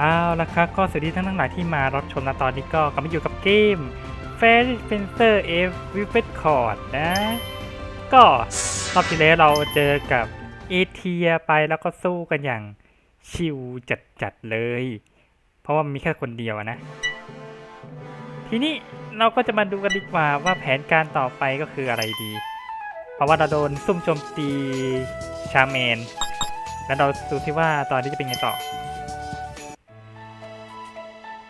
เอาละครับ ก็สวัสดีทั้งทั้งหลายที่มารับชมนะตอนนี้ก็กลับมาอยู่กับเกม f a i r f e n c e r F w i f e t c o r d นะ ก็รอบที่แล้วเราเจอกับเอเทียไปแล้วก็สู้กันอย่างชิวจัดๆเลย เพราะว่ามีแค่คนเดียวนะ ทีนี้เราก็จะมาดูกันดีกว่าว่าแผนการต่อไปก็คืออะไรดี เพราะว่าเราโดนซุ่มโจมตีชาเมน แล้วเราดูที่ว่าตอนนี้จะเป็นไงต่อ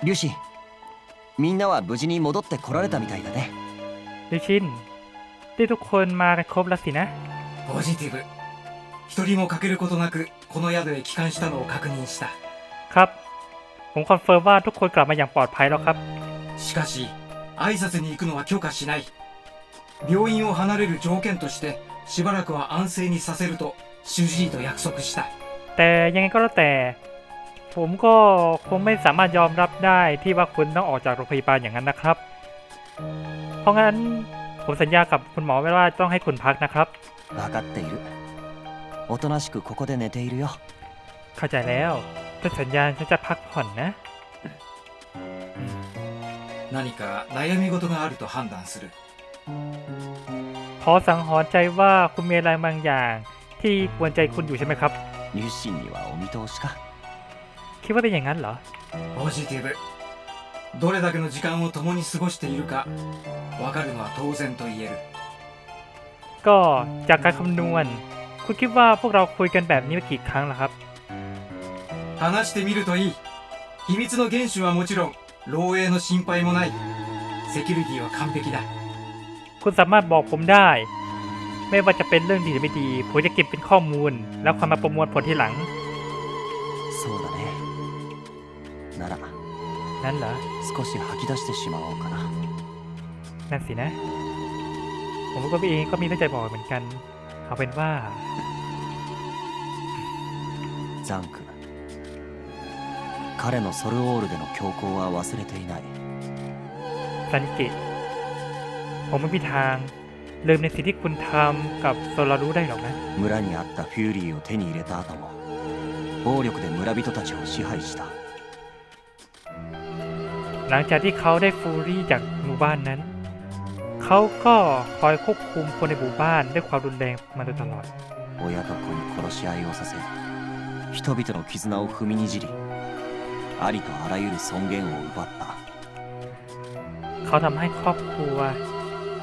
リュシみんなは無事に戻ってこられたみたいだね ลิชินที่ทุกคนมากันครบแล้วสินะ ポジティブ一人も欠けることなくこの宿へ帰還したのを確認した ครับ ผมคอนเฟิร์มว่าทุกคนกลับมาอย่างปลอดภัยแล้วครับ しかし挨拶に行くのは許可しない病院を離れる条件としてしばらくは安静にさせると主治医と約束した แต่ยังไงก็แล้วแต่ ผมก็คงไม่สามารถยอมรับได้ที่ว่าคุณต้องออกจากโรงพยาบาลอย่างนั้นนะครับ เพราะงั้นผมสัญญากับคุณหมอไว้ว่าต้องให้คุณพักนะครับ 分かっているおとなしくここで寝ているよ เข้าใจแล้วฉันสัญญาฉันจะพักผ่อนนะ 何か悩み事があると判断する ขอสังหรณ์ใจว่าคุณมีอะไรบางอย่าง ที่กวนใจคุณอยู่ใช่ไหมครับ リュシンにはお見通しか คิดว่าเป็นอย่างนั้นเหรอ ポジティブどれだけの時間を共に過ごしているか分かるのは当然と言える ก็จากการคำนวณ คุณคิดว่าพวกเราคุยกันแบบนี้มากี่ครั้งแล้วครับ 話してみるといい秘密の厳守はもちろん漏洩の心配もないセキュリティは完璧だ คุณสามารถบอกผมได้ ไม่ว่าจะเป็นเรื่องดีหรือไม่ดี ผมจะเก็บเป็นข้อมูล แล้วคอยมาประมวลผลทีหลัง なら นั่นเหรอ 少し吐き出してしまおうかな นั่นสินะ ผมก็เองก็มีตั้งใจบอกเหมือนกัน เอาเป็นว่า ザンク彼のソルオールでの強行は忘れていない ซันเกะผมไม่มีทาง ลืมในสิ่งที่คุณทำกับโซลารู้ได้หรอกนะ 村にあったフューリーを手に入れた後も暴力で村人たちを支配した หลังจากที่เขาได้ฟูรี่จากหมู่บ้านนั้น เขาก็คอยควบคุมคนในหมู่บ้านด้วยความรุนแรงมาโดยตลอด 親と子に殺し合いをさせ人々の絆を踏みにじりありとあらゆる尊厳を奪った เขาทำให้ครอบครัว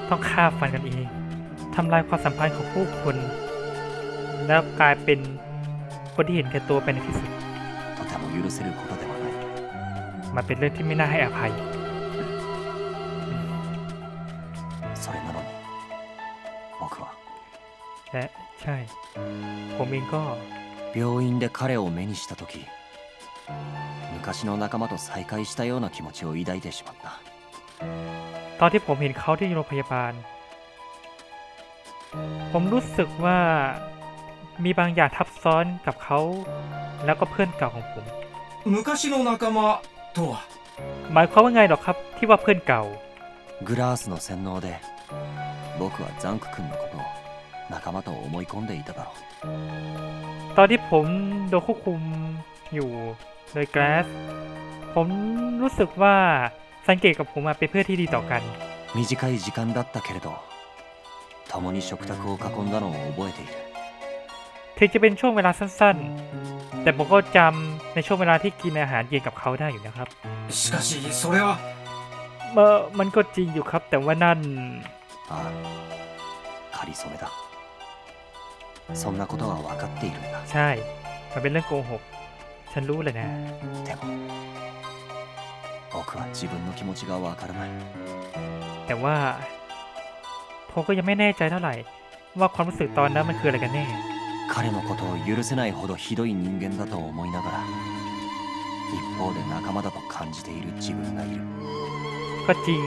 ต้องฆ่าฟันกันเองทำลายความสัมพันธ์ของผู้คน แล้วกลายเป็นคนที่เห็นแก่ตัวไปในที่สุด มันเป็นเรื่องที่ไม่น่าให้อภัย それなのに僕は และใช่ ผมเองก็ 病院で彼を目にした時昔の仲間と再会したような気持ちを抱いてしまった ตอนที่ผมเห็นเขาที่โรงพยาบาล ผมรู้สึกว่ามีบางอย่างทับซ้อนกับเขา แล้วก็เพื่อนเก่าของผม 昔の仲間 とは หมายความว่าไงหรอครับ ที่ว่าเพื่อนเก่า グラースの洗脳で僕はザンク君のことを仲間と思い込んでいただろ ตอนที่ผมโดนควบคุมอยู่โดยแกลสผมรู้สึกว่าสังเกตกับผมอะเป็นเพื่อนที่ดีต่อกัน う短い時間だったけれど共に食卓を囲んだのを覚えている ถึงจะเป็นช่วงเวลาสั้นๆ แต่ผมก็จำในช่วงเวลาที่กินอาหารเย็นกับเขาได้อยู่นะครับ しかしそれは เออมันก็จริงอยู่ครับ แต่ว่านั่น ああ仮初めだそんなことは分かっているんだ ใช่ มันเป็นเรื่องโกหก ฉันรู้เลยนะ でも僕は自分の気持ちが分からない แต่ว่า ผมก็ยังไม่แน่ใจเท่าไหร่ ว่าความรู้สึกตอนนั้นมันคืออะไรกันแน่ 彼のことを許せないほどひどい人間だと思いながら一方で仲間だと感じている自分がいる ก็จริง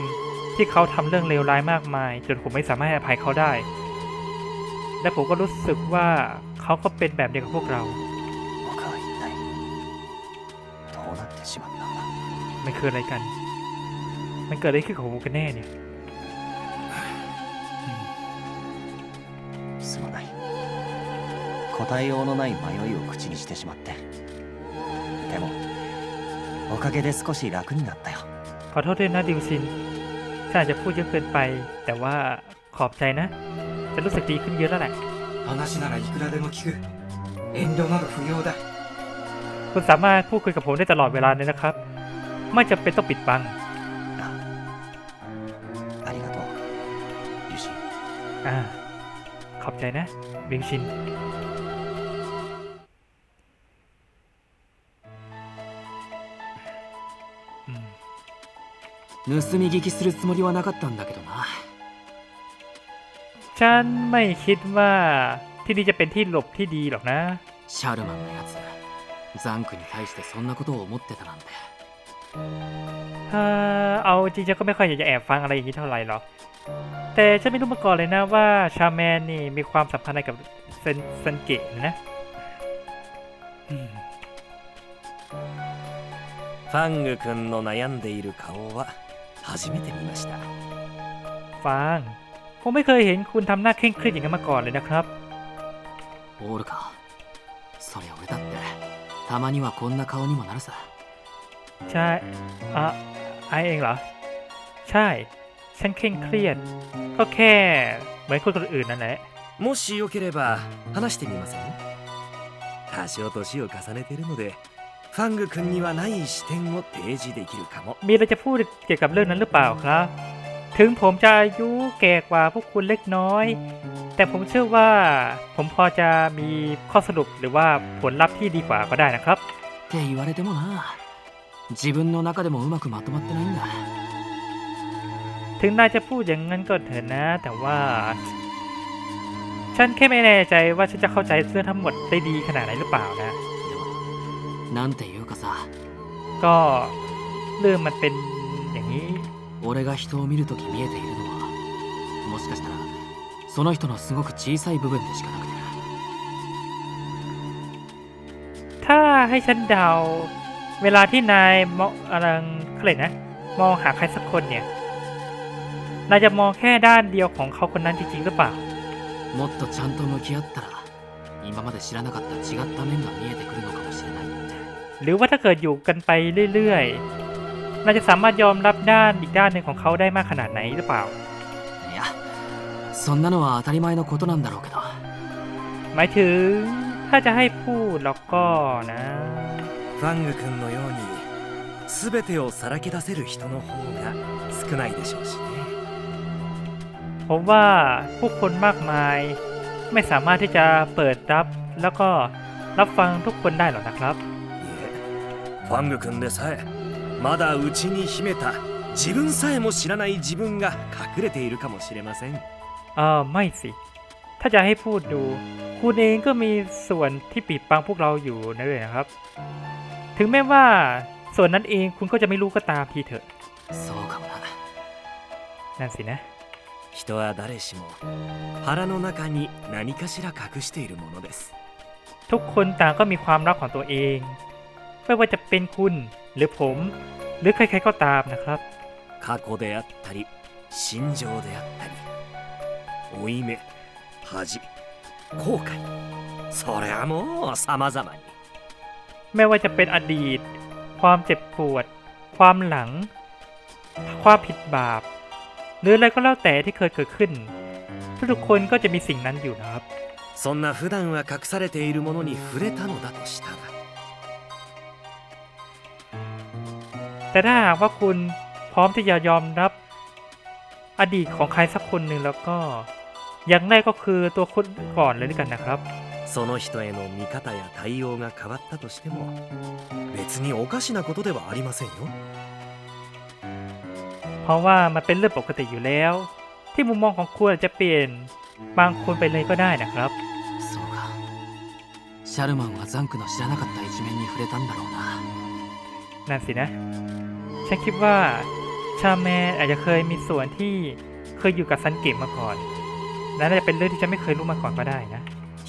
ที่เขาทำเรื่องเลวร้ายมากมาย จนผมไม่สามารถให้อภัยเขาได้ และผมก็รู้สึกว่าเขาก็เป็นแบบเดียวกับพวกเรา 僕は一体どうなってしまったんだ มันคืออะไรกัน มันเกิดอะไรขึ้นกับผมกันแน่เนี่ย 答えようのない迷いを口にしてしまってでも おかげで少し楽になったよ ขอโทษด้วยนะดิวชินฉันอาจจะพูดเยอะเกินไป แต่ว่าขอบใจนะ จะรู้สึกดีขึ้นเยอะแล้วแหละ 話ならいくらでも聞く遠慮など不要だ คุณสามารถพูดคุยกับผมได้ตลอดเวลาเลยนะครับ ไม่จำเป็นต้องปิดบัง あありがとうユシ อ่า ขอบใจนะดิวชิน 盗み聞きするつもりはなかったんだけどな ฉันไม่คิดว่าที่นี่จะเป็นที่หลบที่ดีหรอกนะ シャルマンのやつザンクに対してそんなことを思ってたなんて ถ้าเอาจริงๆก็ไม่ค่อยอยากจะแอบฟังอะไรอย่างนี้เท่าไหร่หรอก แต่ฉันไม่รู้มาก่อนเลยนะว่าชาแมนนี่มีความสัมพันธ์อะไรกับเซนเซนเกะนะอืม ファング君の悩んでいる顔は 初めて見ました ฟังผมไม่เคยเห็นคุณทำหน้าเคร่งเครียดอย่างนั้นมาก่อนเลยนะครับ オールかそりゃ俺だってたまにはこんな顔にもなるさ ใช่อะไอเองเหรอ ใช่ ฉันเคร่งเครียด ก็แค่เหมือนคนอื่นนั่นแหละ もしよければ話してみません多少年を重ねてるので ファング君にはない視点を提示できるかも มีอะไรจะพูดเกี่ยวกับเรื่องนั้นหรือเปล่าครับ ถึงผมจะอายุแก่กว่าพวกคุณเล็กน้อย แต่ผมเชื่อว่า ผมพอจะมีข้อสรุปหรือว่าผลลัพธ์ที่ดีกว่าก็ได้นะครับ って言われてもな自分の中でもうまくまとまってないんだ ถึงนายจะพูดอย่างนั้นก็เถอะนะ แต่ว่า ฉันแค่ไม่แน่ใจว่าฉันจะเข้าใจเรื่องทั้งหมดได้ดีขนาดไหนหรือเปล่านะ でも なんていうかさ ก็เรื่องมันเป็นอย่างนี้ 俺が人を見るとき見えているのはもしかしたらその人のすごく小さい部分でしかなくて ถ้าให้ฉันเดา เวลาที่นายมองอะไรอะไรนะ มองหาใครสักคนเนี่ย นายจะมองแค่ด้านเดียวของเขาคนนั้นจริงๆหรือเปล่า もっとちゃんと向き合ったら今まで知らなかった違った面が見えてくるのかもしれないって หรือว่าถ้าเกิดอยู่กันไปเรื่อยๆ นายจะสามารถยอมรับด้านอีกด้านหนึ่งของเขาได้มากขนาดไหนหรือเปล่า いやそんなのは当たり前のことなんだろうけど หมายถึงถ้าจะให้พูดแล้วก็นะ ファング君のように全てをさらけ出せる人の方が少ないでしょうしね ผมว่าผู้คนมากมาย ไม่สามารถที่จะเปิดรับ แล้วก็รับฟังทุกคนได้หรอกนะครับ いえ ファング君でさえまだ内に秘めた自分さえも知らない自分が隠れているかもしれません เออไม่สิ ถ้าจะให้พูดดู คุณเองก็มีส่วนที่ปิดบังพวกเราอยู่นะเลยนะครับ ถึงแม้ว่าส่วนนั้นเองคุณก็จะไม่รู้ก็ตามทีเถอะ そうかもな นั่นสินะ 人は誰しも腹の中に何かしら隠しているものです ทุกคนต่างก็มีความรักของตัวเอง ไม่ว่าจะเป็นคุณหรือผม หรือใครๆก็ตามนะครับ 過去であったり心情であったり負い目恥後悔それはもう様々に ไม่ว่าจะเป็นอดีต ความเจ็บปวด ความหลัง ความผิดบาป หรืออะไรก็แล้วแต่ที่เคยเกิดขึ้น ทุกๆคนก็จะมีสิ่งนั้นอยู่นะครับ そんな普段は隠されているものに触れたのだとしたら แต่ถ้าหากว่าคุณพร้อมที่จะยอมรับ อดีตของใครสักคนหนึ่งแล้วก็ อย่างแรกก็คือตัวคุณก่อนเลยด้วยกันนะครับ その人への見方や対応が変わったとしても別におかしなことではありませんよ เพราะว่ามันเป็นเรื่องปกติอยู่แล้ว ที่มุมมองของคุณอาจจะเปลี่ยนบางคนไปเลยก็ได้นะครับ そうかシャルマンはザンクの知らなかった一面に触れたんだろうな นั่นสินะ ฉันคิดว่าชาแมนอาจจะเคยมีส่วนที่เคยอยู่กับซันเกะมาก่อนและน่าจะเป็นเรื่องที่ฉันไม่เคยรู้มาก่อนก็ได้นะ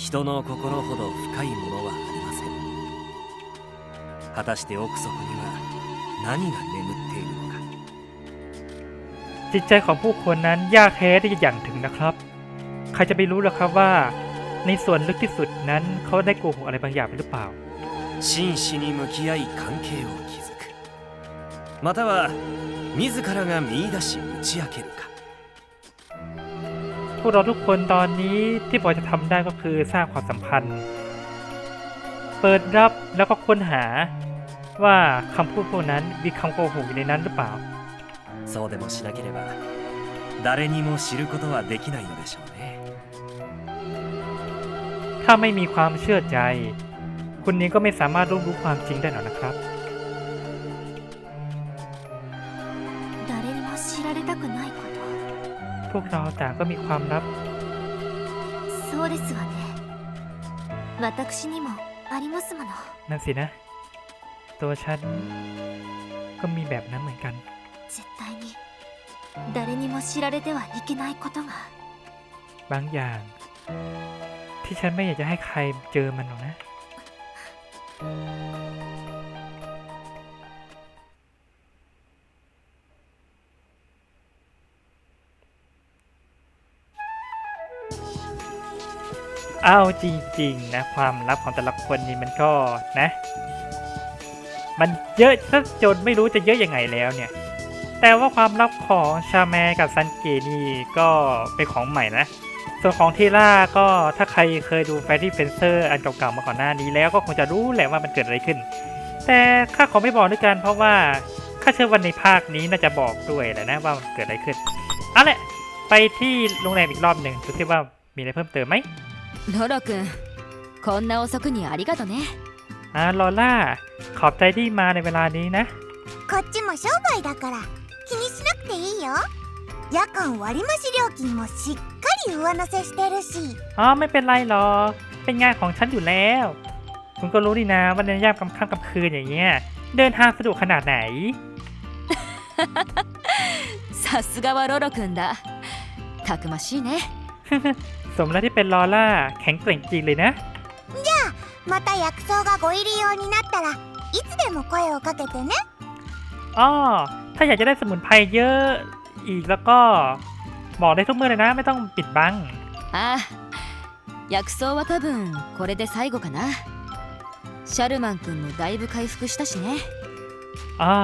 人の心ほど深いものはありません果たして奥底には何が眠っているのか จิตใจของผู้คนนั้นยากแท้ที่จะอย่างถึงนะครับ ใครจะไปรู้ล่ะครับว่า ในส่วนลึกที่สุดนั้นเขาได้โกหกอะไรบางอย่างไปหรือเปล่า 真摯に向き合い関係を築く または自らが見出し打ち明けるか พวกเราทุกคนตอนนี้ที่พอจะทำได้ก็คือสร้างความสัมพันธ์ เปิดรับแล้วก็ค้นหาว่าคำพูดพวกนั้นมีคำโกหกอยู่ในนั้นหรือเปล่า そうでもしなければ誰にも知ることはできないのでしょうね ถ้าไม่มีความเชื่อใจ คุณนี้ก็ไม่สามารถรู้รู้ความจริงได้หรอกนะครับ พวกเราต่างก็มีความลับ とそうですわね私にもありますもの นั่นสินะ ตัวฉันก็มีแบบนั้นเหมือนกัน 絶対に誰にも知られてはいけないことが บางอย่าง ที่ฉันไม่อยากจะให้ใครเจอมันหรอกนะ เอาจริงๆนะความลับของแต่ละคนนี่มันก็นะ มันเยอะซะจนไม่รู้จะเยอะยังไงแล้วเนี่ย แต่ว่าความลับของชาแมกับซันเกนี่ก็เป็นของใหม่นะ ส่วนของเทล่าก็ถ้าใครเคยดูแฟรี่เฟนเซอร์อันเก่าๆมาก่อนหน้านี้แล้วก็คงจะรู้แหละว่ามันเกิดอะไรขึ้น แต่ข้าขอไม่บอกด้วยกันเพราะว่าข้าเชื่อวันในภาคนี้น่าจะบอกด้วยแหละนะว่ามันเกิดอะไรขึ้นเอาละไปที่โรงแรมอีกรอบหนึ่งดูซิว่ามีอะไรเพิ่มเติมไหม ロロくんこんな遅くにありがとね อ่าลอล่า ขอบใจที่มาในเวลานี้นะ こっちも商売だから気にしなくていいよ夜間割増料金もしっかり上乗せしてるし อ๋อไม่เป็นไรหรอกเป็นงานของฉันอยู่แล้ว คุณก็รู้นี่นะว่าในยามกำค่ำกำคืนอย่างเงี้ย เดินทางสะดวกขนาดไหน さすがはロロくんだたくましいね สมแล้วที่เป็นลอล่าแข็งแกร่งจริงเลยนะ また薬草がご入り用になったらいつでも声をかけてね อ้อ ถ้าอยากจะได้สมุนไพรเยอะอีกแล้วก็บอกได้ทุกเมื่อเลยนะ ไม่ต้องปิดบัง ああ薬草は多分これで最後かなシャルマンくんもだいぶ回復したしね อ่า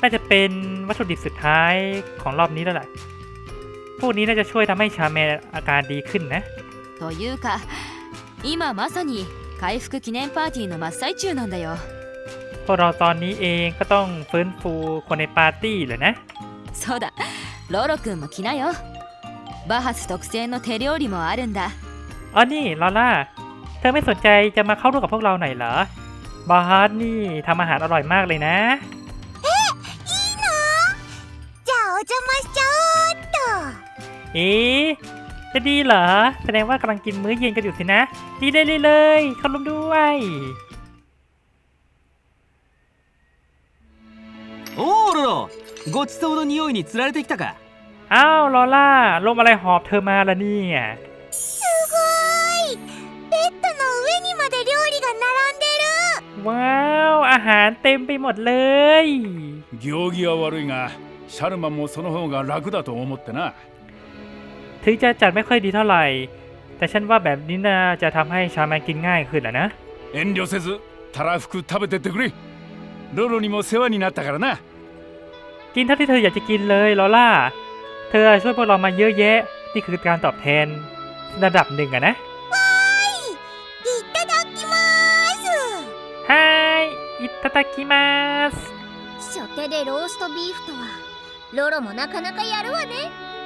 น่าจะเป็นวัตถุดิบสุดท้ายของรอบนี้แล้วแหละ พวกนี้น่าจะช่วยทำให้ชาแมอาการดีขึ้นนะ というか今まさに回復記念パーティーの真っ最中なんだよ พวกเราตอนนี้เองก็ต้องฟื้นฟูคนในปาร์ตี้เลยนะ そうだロロくんも来なよバハス特製の手料理もあるんだ อ๋อนี่ลอล่า เธอไม่สนใจจะมาเข้าร่วมกับพวกเราหน่อยเหรอ บาฮาร์ดนี่ทำอาหารอร่อยมากเลยนะ เอ๊ะจะดีเหรอ แสดงว่ากำลังกินมื้อเย็นกันอยู่สินะ ดีเลยเลยเลยเข้าร่วมด้วย おーロロごちそうの匂いにつられてきたか อ้าวลอล่าลมอะไรหอบเธอมาละเนี่ย すごいベッドの上にまで料理が並んでる ว้าว อาหารเต็มไปหมดเลย 行儀は悪いがシャルマンもその方が楽だと思ってな ถึงจะจัดไม่ค่อยดีเท่าไหร่ แต่ฉันว่าแบบนี้น่าจะทำให้ชาแมนกินง่ายขึ้นแหละนะ遠慮せずたらふく食べてってくれロロにも世話になったからなกินเท่าที่เธออยากจะกินเลยลอล่า เธอช่วยพวกเรามาเยอะแยะ นี่คือการตอบแทนระดับหนึ่งอะนะいただきまฮายอิตาตากิมาสす初手でローストビーフとはロロもなかなかやるわね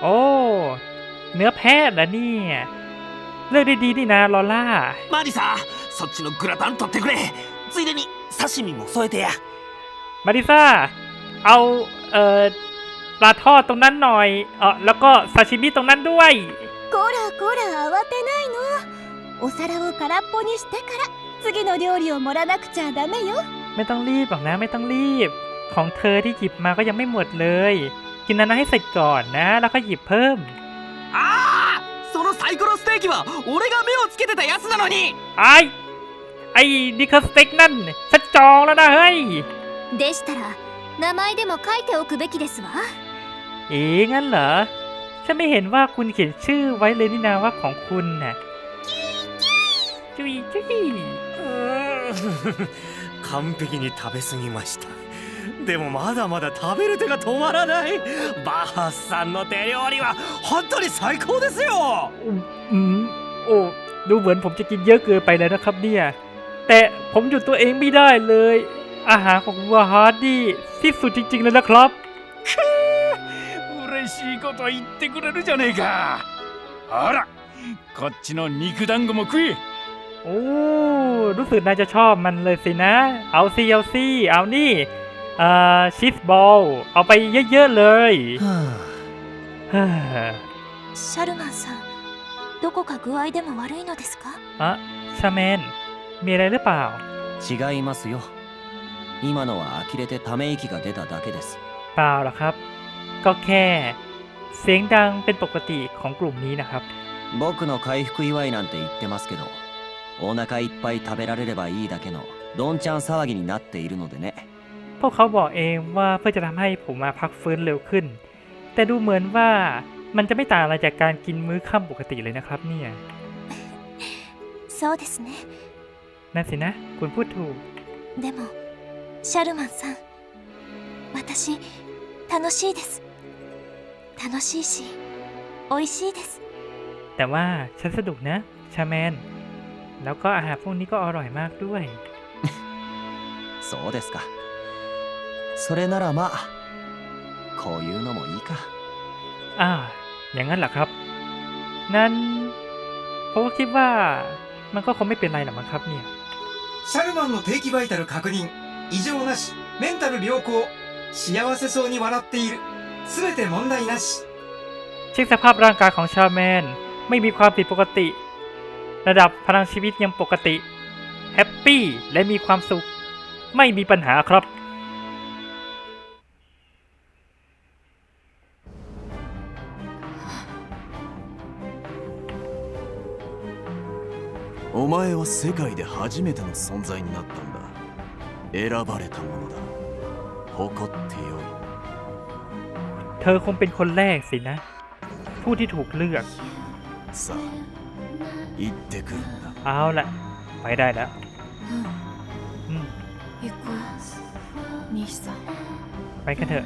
โอ้ เนื้อแพทย์เหรอเนี่ย เลือกได้ดีนี่นะลอล่า マリサそっちのグラタン取ってくれついでに刺身も添えてや มาริซ่า เอาเอ่อปลาทอดตรงนั้นหน่อย เออแล้วก็ซาชิมิตรงนั้นด้วย こらこら慌てないのお皿を空っぽにしてから次の料理を盛らなくちゃダメよ ไม่ต้องรีบหรอกนะ ไม่ต้องรีบ ของเธอที่หยิบมาก็ยังไม่หมดเลย กินนั้นให้เสร็จก่อนนะ แล้วก็หยิบเพิ่ม ああそのサイコロステーキは俺が目をつけてたやつなのに ไอ้ไอ้ดิคสเต็กนั่นฉันจองแล้วนะเฮ้ย でしたら名前でも書いておくべきですわ เอ๊ะงั้นเหรอ ฉันไม่เห็นว่าคุณเขียนชื่อไว้เลยนี่นาว่าของคุณน่ะจุยจุย 完璧に食べ過ぎました でもまだまだ食べる手が止まらないバッハスさんの手料理は本当に最高ですよ อืมโอ้ดูเหมือนผมจะกินเยอะเกินไปแล้วนะครับเนี่ย แต่ผมหยุดตัวเองไม่ได้เลย อาหารของวัวฮาร์ดนี่ที่สุดจริง ๆ เลยนะครับ 嬉しいこと言ってくれるじゃねえかほらこっちの肉団子も食え โอ้รู้สึกน่าจะชอบมันเลยสินะ เอาซีเอาซีเอานี่ เอ่อชีสบอล เอาไปเยอะ ๆ เลย เฮ้อ シャルマンさんどこか具合でも悪いのですか อะชาแมน มีอะไรหรือเปล่า 違いますよ今のは呆れてため息が出ただけです เปล่าหรอกครับ ก็แค่ เสียงดังเป็นปกติของกลุ่มนี้นะครับ 僕の回復祝いなんて言ってますけどお腹いっぱい食べられればいいだけのどんちゃん騒ぎになっているのでね พวกเขาบอกเองว่าเพื่อจะทำให้ผมมาพักฟื้นเร็วขึ้น แต่ดูเหมือนว่ามันจะไม่ต่างอะไรจากการกินมื้อค่ำปกติเลยนะครับเนี่ย そうですね นั่นสินะ คุณพูดถูก でもシャルマンさん私楽しいです楽しいし美味しいです แต่ว่าฉันสนุกนะ ชาแมน แล้วก็อาหารพวกนี้ก็อร่อยมากด้วย そうですか それならまあこういうのもいいか อ่า อย่างนั้นเหรอครับ นั้นเพราะว่าคิดว่ามันก็คงไม่เป็นไรหรอกมั้งครับเนี่ย シャルマンの定期バイタル確認異常なしメンタル良好幸せそうに笑っている全て問題なし เช็คสภาพร่างกายของชาแมน ไม่มีความผิดปกติ ระดับพลังชีวิตยังปกติ แฮปปี้และมีความสุข ไม่มีปัญหาครับ 前は世界で初めての存在になったんだ選ばれたものだ誇ってよい เธอคงเป็นคนแรกสินะ ผู้ที่ถูกเลือก さあ行ってくるんだ เอาละไปได้แล้วอืม 行こう兄さん ไปกันเถอะ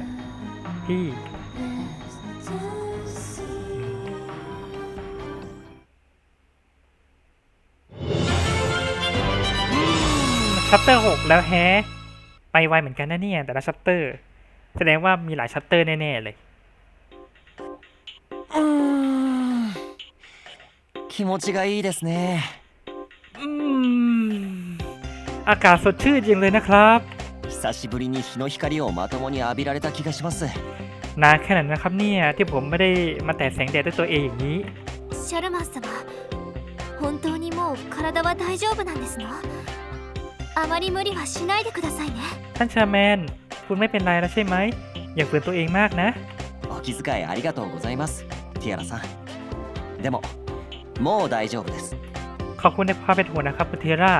พี่ ชัปเตอร์หกแล้วแฮะ ไปไวเหมือนกันนะเนี่ย แต่ละชัปเตอร์ แสดงว่ามีหลายชัปเตอร์แน่ ๆ เลย うーん気持ちがいいですね อืม อากาศสดชื่นจริงเลยนะครับ 久しぶりに日の光をまともに浴びられた気がします นานแค่ไหนนะครับเนี่ย ที่ผมไม่ได้มาแตะแสงแดดด้วยตัวเองอย่างนี้ シャルマン様本当にもう体は大丈夫なんですの あまり無理はしないでくださいね ท่านชาแมน คุณไม่เป็นไรแล้วใช่ไหม อย่าฝืนตัวเองมากนะ お気遣いありがとうございますティアラさんでももう大丈夫です ขอบคุณในความเป็นห่วงนะครับคุณเทรา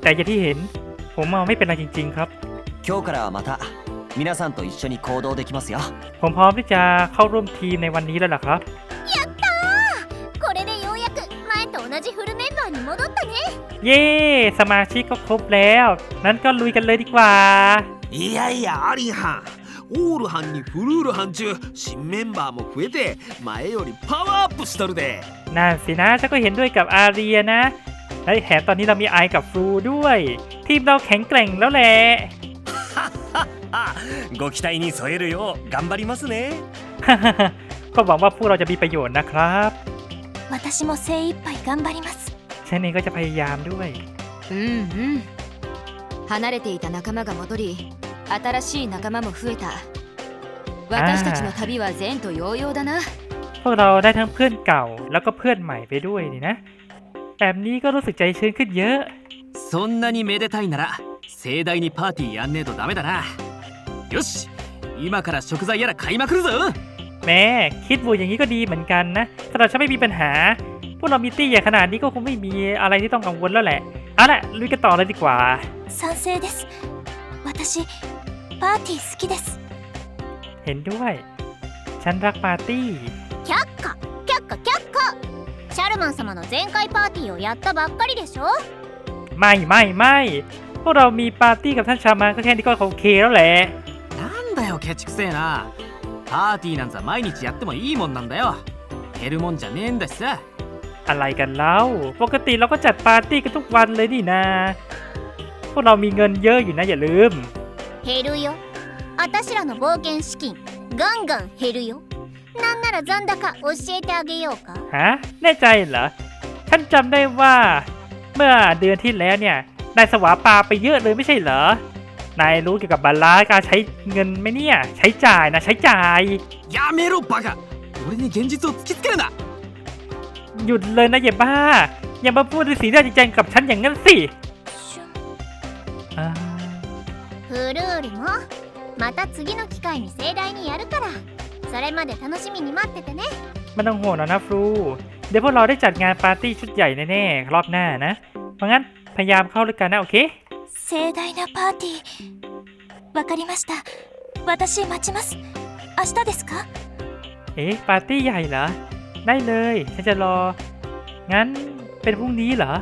แต่อย่างที่เห็น ผมมาไม่เป็นไรจริง ๆ ครับ 今日からはまた皆さんと一緒に行動できますよ ผมพร้อมที่จะเข้าร่วมทีมในวันนี้แล้วล่ะครับ これでようやく 前と同じフルメンバーに戻ったね เย้ สมาชิกก็ครบแล้ว นั้นก็ลุยกันเลยดีกว่า いやいやアリンハンオールハンにフルールハン中新メンバーも増えて前よりパワーアップしとるで นั่นสินะฉันก็เห็นด้วยกับอาเรียนะและแถมตอนนี้เรามีไอกับฟลูด้วย ทีมเราแข็งแกร่งแล้วแหละ ご期待に添えるよう頑張りますね ก็หวังว่าพวกเราจะมีประโยชน์นะครับ 私も精一杯頑張ります ฉันเองก็จะพยายามด้วย うんうん離れていた仲間が戻り新しい仲間も増えた私たちの旅は前途洋々だな พวกเราได้ทั้งเพื่อนเก่าแล้วก็เพื่อนใหม่ไปด้วยนี่นะ แบบนี้ก็รู้สึกใจชื้นขึ้นเยอะ そんなにめでたいなら盛大にパーティーやんねえとダメだなよし今から食材やら買いまくるぞ แม่คิดบูอย่างนี้ก็ดีเหมือนกันนะถ้าเราจะไม่มีปัญหา พวกเรามีตี้ใหญ่ขนาดนี้ก็คงไม่มีอะไรที่ต้องกังวลแล้วแหละ เอาละลุยกันต่อเลยดีกว่า 賛成です私パーティー好きです เห็นด้วย ฉันรักปาร์ตี้ 却下却下却下シャルマン様の前回パーティーをやったばっかりでしょ ไม่ไม่ไม่พวกเรามีปาร์ตี้กับท่านชามาก็แค่นี้ก็โอเคแล้วแหละ あ ケチくせえな パーティーなんざ毎日やってもいいもんなんだよ減るもんじゃねえんだしさ อะไรกันเล่าปกติเราก็จัดปาร์ตี้กันทุกวันเลยนี่นะ พวกเรามีเงินเยอะอยู่นะอย่าลืม 減るよあたしらの冒険資金ガンガン減るよなんなら残高教えてあげようか ฮะ แน่ใจเหรอ ฉันจำได้ว่า เมื่อเดือนที่แล้วเนี่ย นายสวาปาไปเยอะเลยไม่ใช่เหรอ นายรู้เกี่ยวกับบาลานซ์การใช้เงินไหมเนี่ย ใช้จ่ายนะใช้จ่าย やめろバカ俺に現実を突きつけるな หยุดเลยนะอย่าบ้า อย่ามาพูดในสีหน้าจริงจังกับฉันอย่างนั้นสิอ่า フルールもまた次の機会に盛大にやるからそれまで楽しみに待っててね ไม่ต้องห่วงหรอกนะฟรู เดี๋ยวพวกเราได้จัดงานปาร์ตี้ชุดใหญ่แน่ๆรอบหน้านะ เพราะงั้นพยายามเข้าด้วยกันนะโอเค 盛大なパーティーわかりました私待ちます明日ですか เอ๊ะปาร์ตี้ใหญ่เหรอ ได้เลย ฉันจะรอ งั้นเป็นพรุ่งนี้เหรอ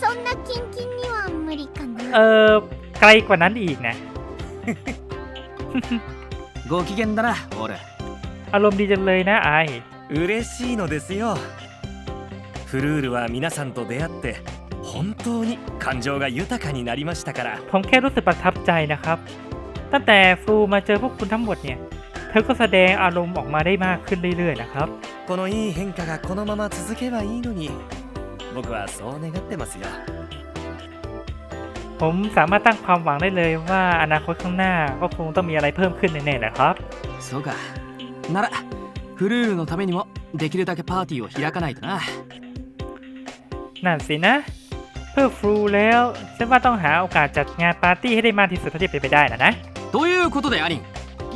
そんなキンキンには無理か เอ な อไกลกว่านั้นอีกนะ ご機嫌だなオール อารมณ์ดีจังเลยนะไอ 嬉しいのですよフルールは皆さんと出会って 本当に感情が豊かになりましたから ผมแค่รู้สึกประทับใจนะครับ ตั้งแต่ฟรูมาเจอพวกคุณทั้งหมดเนี่ย เธอก็แสดงอารมณ์ออกมาได้มากขึ้นเรื่อยๆนะครับ このいい変化がこのまま続けばいいのに僕はそう願ってますよ ผมสามารถตั้งความหวังได้เลยว่าอนาคตข้างหน้าก็คงต้องมีอะไรเพิ่มขึ้นแน่ๆนะครับ そうかならフルールのためにもできるだけパーティーを開かないとな นั่นสินะ เพื่อฟรูแล้วฉันว่าต้องหาโอกาสจัดงานปาร์ตี้ให้ได้มากที่สุดเท่าที่เป็นไปได้นะนะ ということでアリン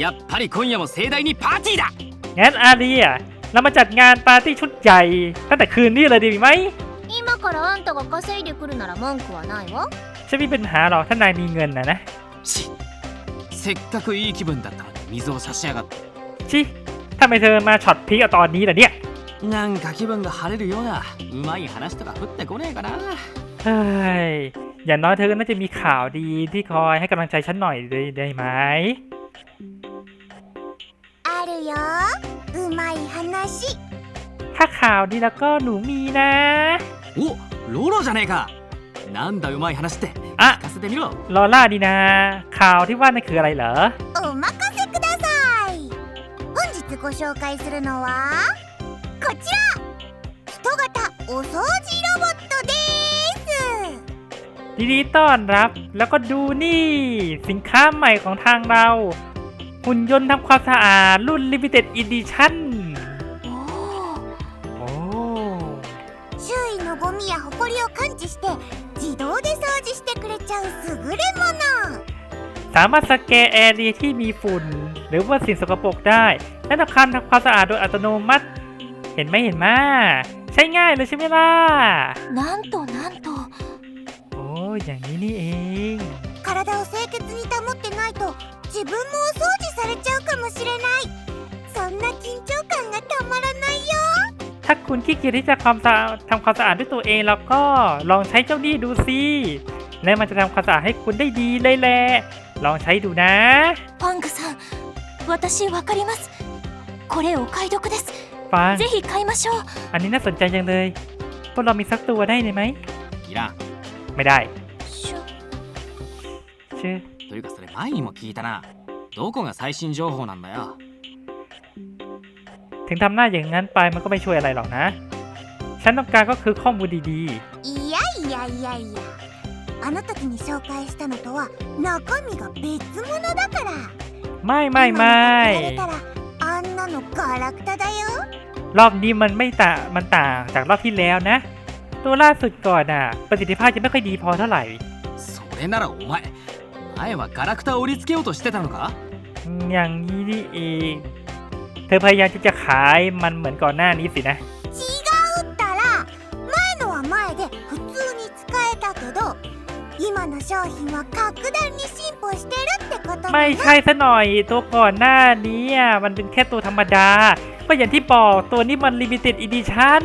やっぱり今夜も盛大にパーティーだ งั้นอาเรียเรามาจัดงานปาร์ตี้ชุดใหญ่ ตั้งแต่คืนนี้เลยดีไหม 今からあんたが稼いでくるなら文句はないわ ฉันไม่มีปัญหาหรอกถ้านายมีเงินนะนะ しせっかくいい気分だったのに水を差し上がって ชิทำไมเธอมาช็อตพีคเอาตอนนี้ล่ะเนี่ย なんか気分が晴れるようなうまい話とか降ってこねえかな เฮ้ย อย่างน้อยเธอก็น่าจะมีข่าวดีที่คอยให้กำลังใจฉันหน่อยได้ได้ไหม あるようまい話 ถ้าข่าวดีแล้วก็หนูมีนะ おロロじゃねえかなんだうまい話ってあ聞かせてみろ ลอล่าดีนะ ข่าวที่ว่านั่นคืออะไรเหรอ お任せください本日ご紹介するのはこちら人型お掃除ロボットです ยินดีต้อนรับ แล้วก็ดูนี่ สินค้าใหม่ของทางเรา หุ่นยนต์ทำความสะอาดรุ่น Limited Edition おโอ้ 周囲のゴミやホコリを感知して自動で掃除してくれちゃう優れもの สามารถสแกนแอเรียที่มีฝุ่น หรือว่าสิ่งสกปรกได้ และทำการทำความสะอาดโดยอัตโนมัติ เห็นไหมเห็นไหมใช้ง่ายเลยใช่ไหมล่ะ なんとなんと โ อ้อย่างนี้นี่เอง 体を清潔に保ってないと自分もお掃除されちゃうかもしれないそんな緊張感がたまらないよ ถ้าคุณขี้เกียจที่จะความสะอาดทำความสะอาดด้วยตัวเองแล้วก็ลองใช้เจ้านี่ดูสิและมันจะทำความสะอาดให้คุณได้ดีเลยแหละลองใช้ดูนะ ファングさん私わかりますこれお買い得です ฟัง ぜひ買いましょう อันนี้น่าสนใจจังเลย พวกเรามีสักตัวได้ไหม いらん ไม่ได้ シュ ชื่อ というかそれ前にも聞いたなどこが最新情報なんだよ ถึงทำหน้าอย่างนั้นไปมันก็ไม่ช่วยอะไรหรอกนะ ฉันต้องการก็คือข้อมูลดี いやいやいやいやあの時に紹介したのとは中身が別物だから ๆ ไม่ไม่ไม่ 今のと比べたらあんなのガラクタだよ รอบนี้มันไม่ต่างมันต่างจากรอบที่แล้วนะ ตัวล่าสุดก่อนน่ะ ประสิทธิภาพยังไม่ค่อยดีพอเท่าไหร่ それならお前 前はガラクタを売りつけようとしてたのか อย่างนี้นี่เอง เธอพยายามที่จะขายมันเหมือนก่อนหน้านี้สินะ 違うったら前のは前で普通に使えたけど今の商品は格段に進歩してるってこと ไม่ ね ใช่ซะหน่อยตัวก่อนหน้านี้อ่ะมันเป็นแค่ตัวธรรมดา ก็อย่างที่บอกตัวนี้มัน Limited Edition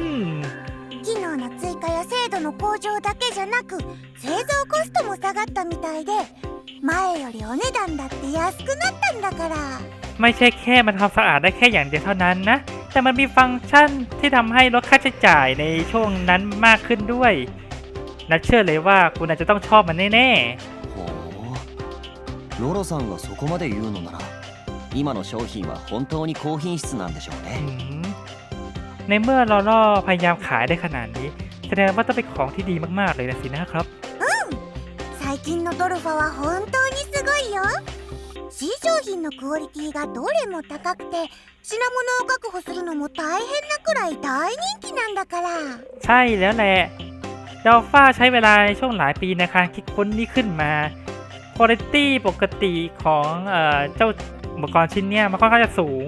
機能の追加や精度の向上だけじゃなく製造コストも下がったみたいで 前よりお値段だって安くなったんだから ไม่ใช่แค่มันทำสะอาดได้แค่อย่างเดียวเท่านั้นนะ แต่มันมีฟังก์ชันที่ทำให้ลดค่าใช้จ่ายในช่วงนั้นมากขึ้นด้วย นัดเชื่อเลยว่าคุณอาจจะต้องชอบมันแน่ ほうロロさんがそこまで言うのなら今の商品は本当に高品質なんでしょう ๆ ね อืมในเมื่อลอล่อพยายามขายได้ขนาดนี้ แสดงว่าต้องเป็นของที่ดีมากๆเลยนะสินะครับ 最近のドルファは本当にすごいよ新商品のクオリティがどれも高くて品物を確保するのも大変なくらい大人気なんだから ใช่แล้วแหละดอลฟ้าใช้เวลาในช่วงหลายปีในการคิดค้นนี้ขึ้นมาคุณภาพปกติของเอ่อเจ้าอุปกรณ์ชิ้นเนี้ยมันค่อนข้างจะสูง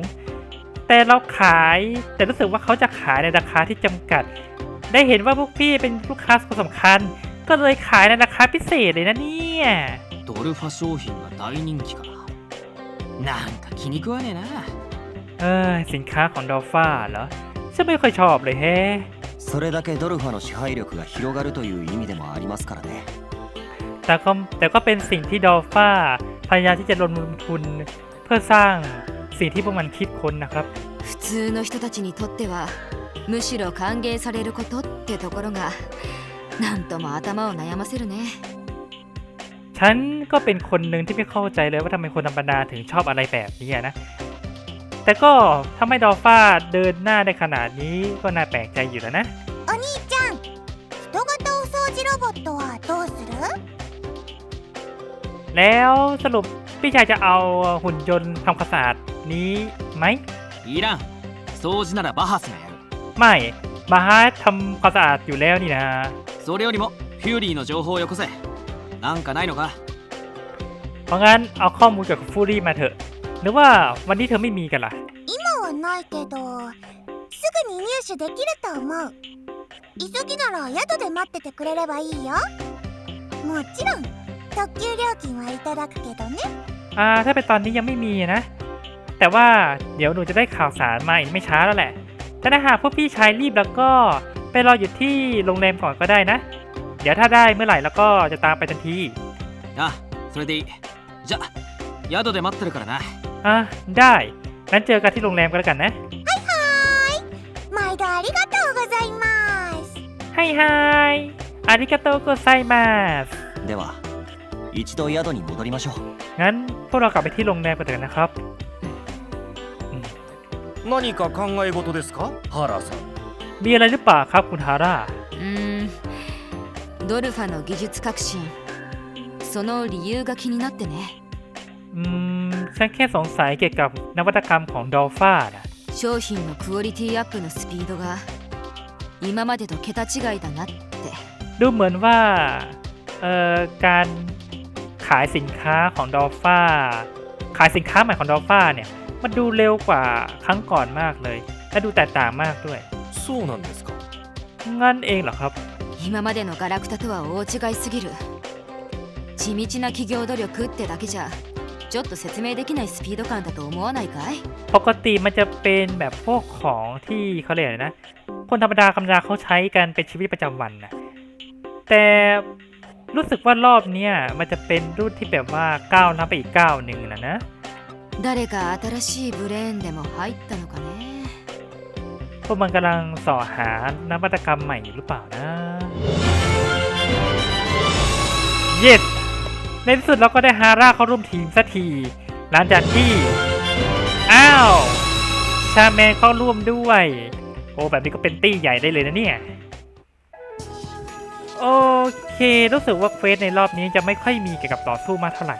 แต่เราขายแต่รู้สึกว่าเขาจะขายในราคาที่จำกัด ได้เห็นว่าพวกพี่เป็นลูกค้าคนสำคัญ ก็เลยขายในราคาพิเศษเลยนะเนี่ย ドルファ商品が大人気かなんか気に食わねえな เออสินค้าของดอลฟ้าเหรอฉันไม่ค่อยชอบเลยแฮะ それだけドルファの支配力が広がるという意味でもありますからね แต่ก็แต่ก็เป็นสิ่งที่ดอลฟ้าพยายามที่จะลงทุนเพื่อสร้างสิ่งที่พวกมันคิดค้นนะครับ 普通の人たちにとってはむしろ歓迎されることってところが なんとも頭を悩ませるね ฉันก็เป็นคนหนึ่งที่ไม่เข้าใจเลยว่าทำไมคนธรรมดาถึงชอบอะไรแบบนี้อะนะ แต่ก็ถ้าไม่ดอลฟ้าเดินหน้าได้ขนาดนี้ก็น่าแปลกใจอยู่แล้วนะ お兄ちゃん人型お掃除ロボットはどうする แล้วสรุปพี่ชายจะเอาหุ่นยนต์ทำความสะอาดนี้ไหม いらん掃除ならバハスがやる ไม่มาฮาร์ททำความสะอาดอยู่แล้วนี่นะ それよりもフューリーの情報をよこせなんかないのか เพราะงั้นเอาข้อมูลเกี่ยวกับฟูรี่มาเถอะ หรือว่าวันนี้เธอไม่มีกันล่ะ 今はないけどすぐに入手できると思う急ぎなら宿で待っててくれればいいよもちろん特急料金はいただくけどね อ่าถ้าเป็นตอนนี้ยังไม่มีนะ แต่ว่าเดี๋ยวหนูจะได้ข่าวสารมาอีกไม่ช้าแล้วแหละ แต่ถ้าหากพวกพี่ชายรีบแล้วก็ ไปรออยู่ที่โรงแรมก่อนก็ได้นะ เดี๋ยวถ้าได้เมื่อไหร่แล้วก็จะตามไปทันที あそれでいいじゃ宿で待ってるからな อ่ะได้งั้นเจอกันที่โรงแรมกันแล้วกันนะ 毎度ありがとうございます ไฮไฮอาริกาโตโกไซมาส では一度宿に戻りましょう งั้นพวกเรากลับไปที่โรงแรมกันเถอะนะครับ 何か考え事ですかハラさん มีอะไรหรือเปล่าครับคุณฮาร่า うーんドルファの技術革新その理由が気になってね อืมฉันแค่สงสัยเกี่ยวกับนวัตกรรมของดอลฟ้านะ 商品のクオリティアップのスピードが今までと桁違いだなって ดูเหมือนว่าเอ่อการขายสินค้าของดอลฟ้า ขายสินค้าใหม่ของดอลฟ้าเนี่ย มันดูเร็วกว่าครั้งก่อนมากเลย และดูแตกต่างมากด้วย そうなんですか งั้นเองเหรอครับ 今までのガラクタとは大違いすぎる地道な企業努力ってだけじゃちょっと説明できないスピード感だと思わないかい ปกติมันจะเป็นแบบพวกของที่เขาเรียกอะไรนะ คนธรรมดาธรรมดาเขาใช้กันเป็นชีวิตประจำวันนะแต่รู้สึกว่ารอบเนี้ยมันจะเป็นรุ่นที่แบบว่าก้าวหน้าไปอีกก้าวหนึ่งนะนะ 誰か新しいブレーンでも入ったのかね พ วกมันกำลังสอหานวัตกรรมใหม่อยู่หรือเปล่านะเย็ดในที่สุดเราก็ได้ฮาร่าเข้าร่วมทีมสักที หลังจากที่ อ้าว ชาแมนเข้าร่วมด้วย โอ้แบบนี้ก็เป็นตี้ใหญ่ได้เลยนะเนี่ย โอเค รู้สึกว่าเควสในรอบนี้จะไม่ค่อยมีเกี่ยวกับต่อสู้มากเท่าไหร่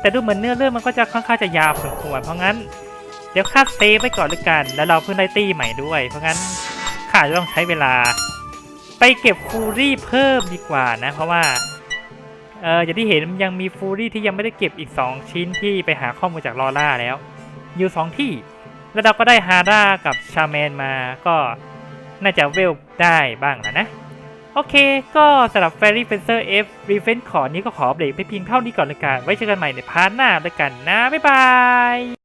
แต่ดูเหมือนเนื้อเรื่องมันก็จะค่อนข้างจะยาวพอสมควรเพราะงั้น เดี๋ยวข้าเซฟไว้ก่อนเลยกัน แล้วเราเพิ่งได้ตี้ใหม่ด้วย เพราะงั้นข้าจะต้องใช้เวลา ไปเก็บฟูรี่เพิ่มดีกว่านะ เพราะว่าเอออย่างที่เห็นยังมีฟูรี่ที่ยังไม่ได้เก็บอีก 2 ชิ้นที่ไปหาข้อมูลจากลอร่าแล้ว อยู่ 2 ที่ แล้วเราก็ได้ฮาร่ากับชาแมนมาก็น่าจะเวลได้บ้างแล้วนะ โอเค ก็สำหรับ Fairy Fencer F Revenge ขอนี้ก็ขอเบรกไปเพียงเท่านี้ก่อนเลยกัน ไว้เจอกันใหม่ในพาร์ทหน้าด้วยกันนะ บ๊ายบาย